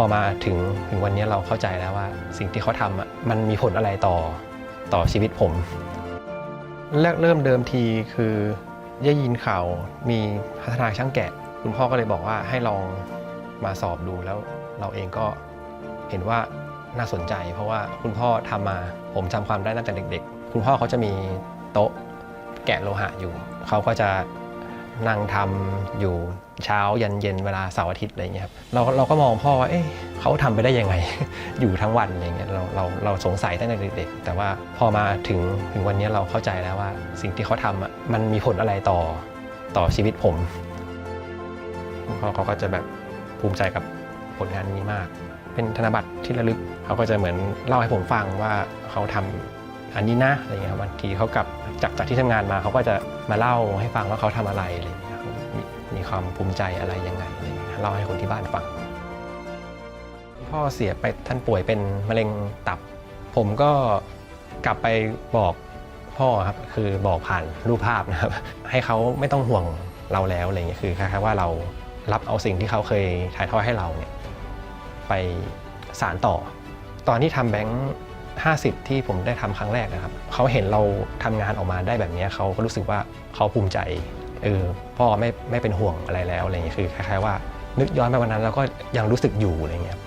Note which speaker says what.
Speaker 1: พอมาถึงถึงวันนี้เราเข้าใจแล้วว่า สิ่งที่เขาทำมันมีผลอะไรต่อต่อชีวิตผมแรกเริ่มเดิมทีคือได้ยินข่าวมีพัฒนาช่างแกะ คุณพ่อก็เลยบอกว่าให้ลองมาสอบดูแล้วเราเองก็เห็นว่าน่าสนใจ เพราะว่าคุณพ่อทำมาผมจำความได้ตั้งแต่เด็ก ๆ คุณพ่อเขาจะมีโต๊ะแกะโลหะอยู่ เขาก็จะ นั่งทำอยู่เช้ายันเย็นเวลาเสาร์อาทิตย์อะไรเงี้ยครับเราเราก็มองพ่อว่าเอ๊ะเขาทำไปได้ยังไง อยู่ทั้งวันอย่างเงี้ยเราเราเราสงสัยตั้งแต่เด็กๆแต่ว่าพอมาถึงถึงวันนี้เราเข้าใจแล้วว่า สิ่งที่เขาทำอะมันมีผลอะไรต่อต่อชีวิตผมพ่อเขาก็จะแบบภูมิใจกับผลงานนี้มาก เป็นธนบัตรที่ระลึกเขาก็จะเหมือนเล่าให้ผมฟังว่าเขาทำ อันนี้นะอะไรเงี้ยครับางทีเขากลับจากจากที่ทำงานมาเขาก็จะมาเล่าให้ฟังว่าเขาทำอะไรอะไรเงี้ยมีมีความภูมิใจอะไรยังไงอะไรเงี้ยเล่าให้คนที่บ้านฟัง พ่อเสียไปท่านป่วยเป็นมะเร็งตับ ผมก็กลับไปบอกพ่อครับคือบอกผ่านรูปภาพนะครับ ให้เขาไม่ต้องห่วงเราแล้วอะไรเงี้ยคือคล้ายๆว่าเรารับเอาสิ่งที่เขาเคยถ่ายทอดให้เราเนี่ยไปสารต่อ ตอนที่ทำแบงค์ 50 ที่ผมได้ทำครั้งแรกนะครับเขาเห็นเราทำงานออกมาได้แบบนี้เขาก็รู้สึกว่าเขาภูมิใจเออพ่อไม่ไม่เป็นห่วงอะไรแล้วอะไรเงี้ยคือคล้ายๆว่า นึกย้อนไปวันนั้นแล้วก็ยังรู้สึกอยู่อะไรเงี้ย